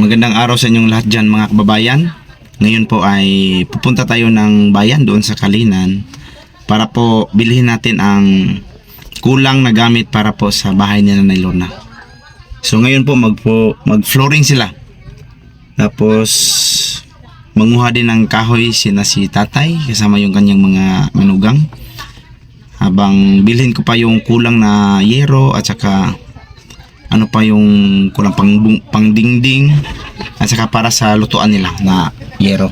Magandang araw sa inyong lahat dyan mga kababayan. Ngayon po ay pupunta tayo ng bayan doon sa Kalinan para po bilhin natin ang kulang na gamit para po sa bahay ni Nanay Lorna. So ngayon po mag, mag flooring sila. Tapos manguha din ng kahoy sina si tatay kasama yung kanyang mga manugang. Habang bilhin ko pa yung kulang na yero at saka ano pa yung kulang pang, pang dingding at saka para sa lutuan nila na yero.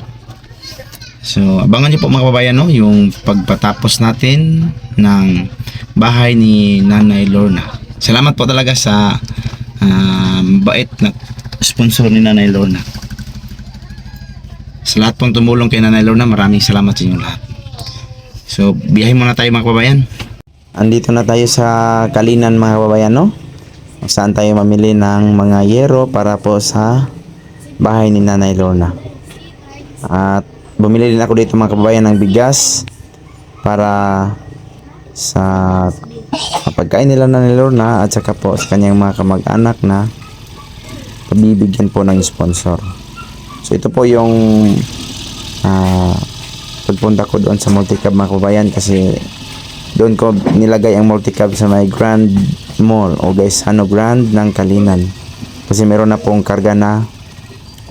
So, abangan niyo po mga kababayan no, yung pagpatapos natin ng bahay ni Nanay Lorna. Salamat po talaga sa um, bait na sponsor ni Nanay Lorna. Sa lahat pong tumulong kay Nanay Lorna, maraming salamat sa inyo lahat. So, biyahe muna tayo mga kababayan. Andito na tayo sa Kalinan mga kababayan no saan tayo mamili ng mga yero para po sa bahay ni Nanay Lorna. At bumili din ako dito mga kababayan ng bigas para sa pagkain nila Nanay Lorna at saka po sa kanyang mga kamag-anak na pabibigyan po ng sponsor. So ito po yung ah, pagpunta ko doon sa multicab mga kababayan kasi doon ko nilagay ang multicab sa may Grand Mall. O guys Hano Grand ng Kalinan. Kasi meron na pong karga na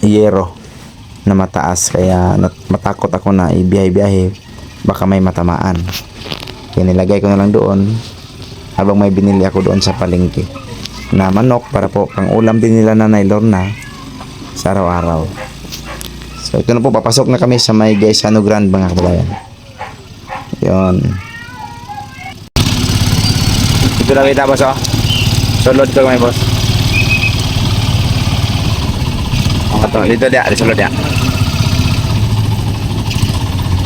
yero na mataas. Kaya matakot ako na ibiyahe-biyahe. Baka may matamaan. Kaya nilagay ko na lang doon habang may binili ako doon sa palengke na manok para po pang ulam din nila nanay Lorna sa araw-araw. So ito na po. Papasok na kami sa may guys Hano Grand mga kababayan. Yon dito lang kita boss oh. Sulod ko kami boss. Oh, to, dia, di dia.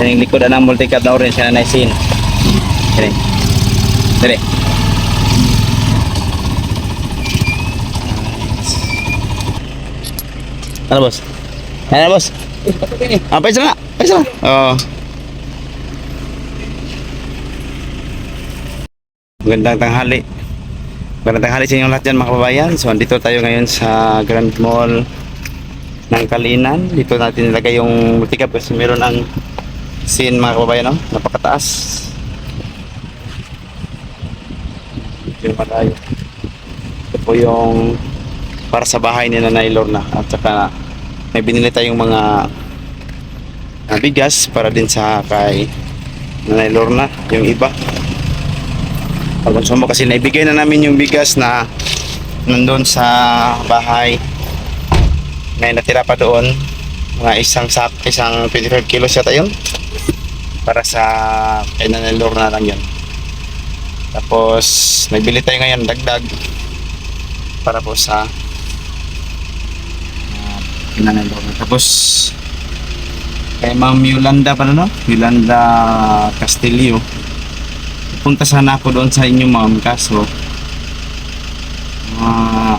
Ini likod ng multicab na orange na naisin. Ini. Dali. Ano boss? Ano boss? Ah, paisa na. Paisa na. Oh. Magandang tanghali. Magandang tanghali sa inyong lahat dyan mga kababayan. So, andito tayo ngayon sa Grand Mall ng Kalinan. Dito natin nilagay yung multicab kasi meron ng scene mga kababayan, no? Napakataas. Yung malayo. Ito po yung para sa bahay ni Nanay Lorna at saka may binili tayong mga ah, bigas para din sa kay Nanay Lorna yung iba pagkonsumo kasi naibigay na namin yung bigas na nandun sa bahay. May natira pa doon. Mga isang sak isang 25 kilos yata yun. Para sa kay Nanay Lorna lang yun. Tapos nagbili tayo ngayon dagdag. Para po sa uh, tapos kay Ma'am Yolanda pa no? Yolanda Castillo punta sana ako doon sa inyo ma'am kaso ah,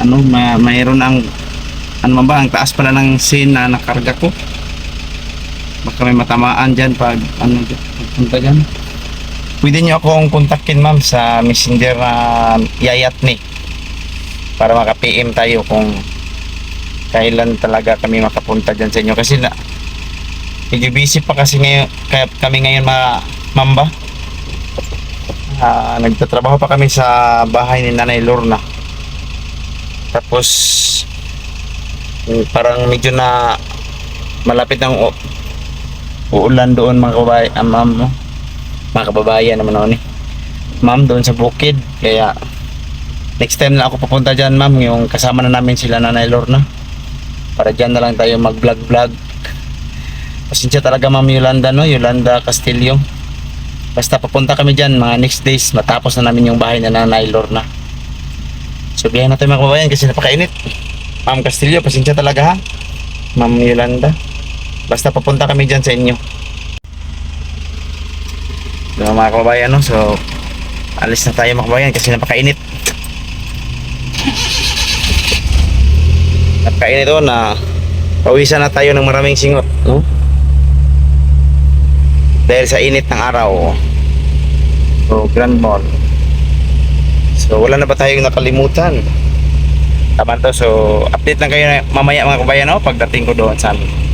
ano may, mayroon ang ano ba ang taas pala ng sin na nakarga ko. Baka may matamaan dyan pag ano pagpunta dyan. Pwede nyo akong kontakin ma'am sa messenger na yayat ni para maka PM tayo kung kailan talaga kami makapunta dyan sa inyo. Kasi na medyo busy pa kasi ngayon kaya kami ngayon mga mamba. Ah, nagtatrabaho pa kami sa bahay ni Nanay Lorna. Tapos mm, parang medyo na malapit ng uulan doon mga kababayan ah, ma'am mga kababayan naman ako ni ma'am doon sa bukid. Kaya next time na ako pupunta dyan ma'am yung kasama na namin sila Nanay Lorna. Para dyan na lang tayo mag vlog vlog Pasensya talaga Ma'am Yolanda no, Yolanda Castillo. Basta papunta kami diyan mga next days matapos na namin yung bahay na Nanay Lorna. So biyahe na tayo mga kababayan kasi napakainit. Ma'am Castillo, pasensya talaga ha. Ma'am Yolanda. Basta papunta kami diyan sa inyo. So, mga kababayan no, so alis na tayo mga kababayan kasi napakainit. Napakainit oh na pawisan na tayo ng maraming singot. No? Dahil sa init ng araw so Grand Mall So wala na ba tayong nakalimutan? Tama to. So update lang kayo mamaya mga kabayan no? pagdating ko doon sa amin.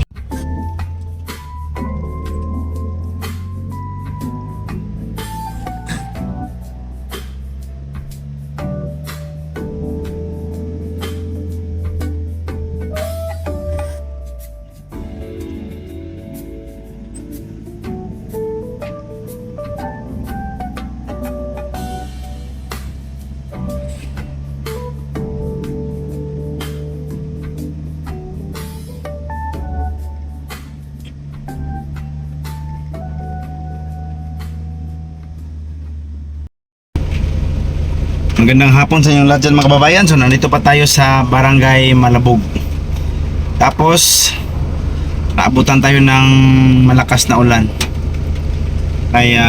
Magandang hapon sa inyong lahat dyan mga kababayan. So nandito pa tayo sa Barangay Malabog. Tapos naabutan tayo ng malakas na ulan. Kaya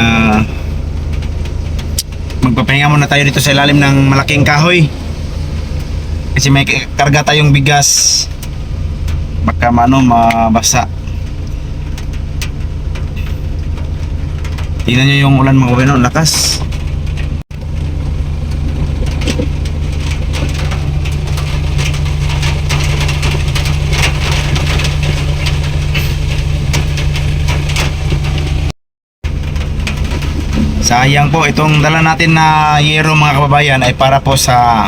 magpapahinga muna tayo dito sa ilalim ng malaking kahoy. Kasi may karga tayong bigas. Baka mano mabasa. Tingnan nyo yung ulan mga kababayan, ang lakas. Sayang po itong dala natin na yero mga kababayan ay para po sa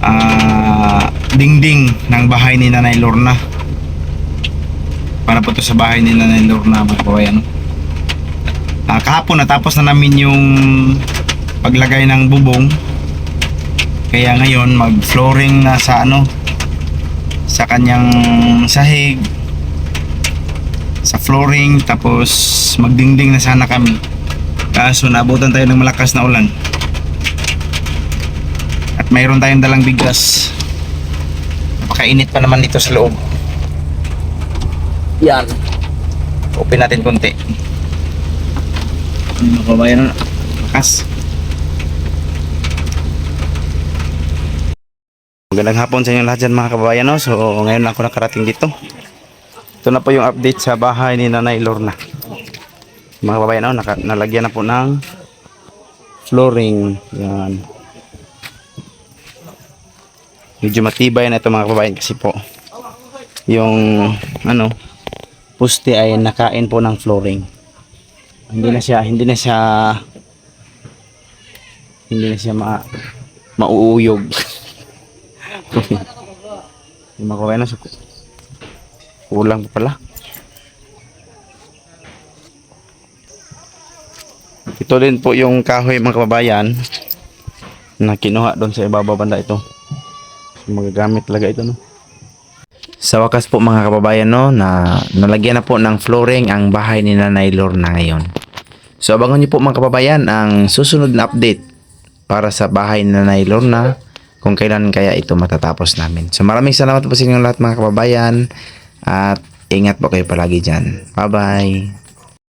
ah, dingding ng bahay ni Nanay Lorna. Para po to sa bahay ni Nanay Lorna mga kababayan. Ah, kahapon natapos na namin yung paglagay ng bubong. Kaya ngayon mag-flooring na sa ano sa kanyang sahig sa flooring tapos magdingding na sana kami. Kaso naabutan tayo ng malakas na ulan. At mayroon tayong dalang bigas napakainit pa naman dito sa loob. Yan. Open natin konti. Mga kabayan lakas. Magandang hapon sa inyo lahat dyan mga kababayan no? so ngayon lang ako nakarating dito ito na po yung update sa bahay ni Nanay Lorna. Mga kababayan, oh, naka, nalagyan na po ng flooring. Yan. Medyo matibay na ito mga kababayan kasi po yung ano puste ay nakain po ng flooring. Hindi na siya hindi na siya hindi na siya ma mauuyog. yung mga kababayan, Kulang pa pala. Ito din po yung kahoy mga kababayan na kinuha doon sa ibabaw banda ito. So, magagamit talaga ito no. Sa wakas po mga kababayan no na nalagyan na po ng flooring ang bahay ni Nanay Lorna ngayon. So abangan niyo po mga kababayan ang susunod na update para sa bahay ni Nanay Lorna kung kailan kaya ito matatapos namin. So maraming salamat po sa inyong lahat mga kababayan at ingat po kayo palagi dyan. Bye bye!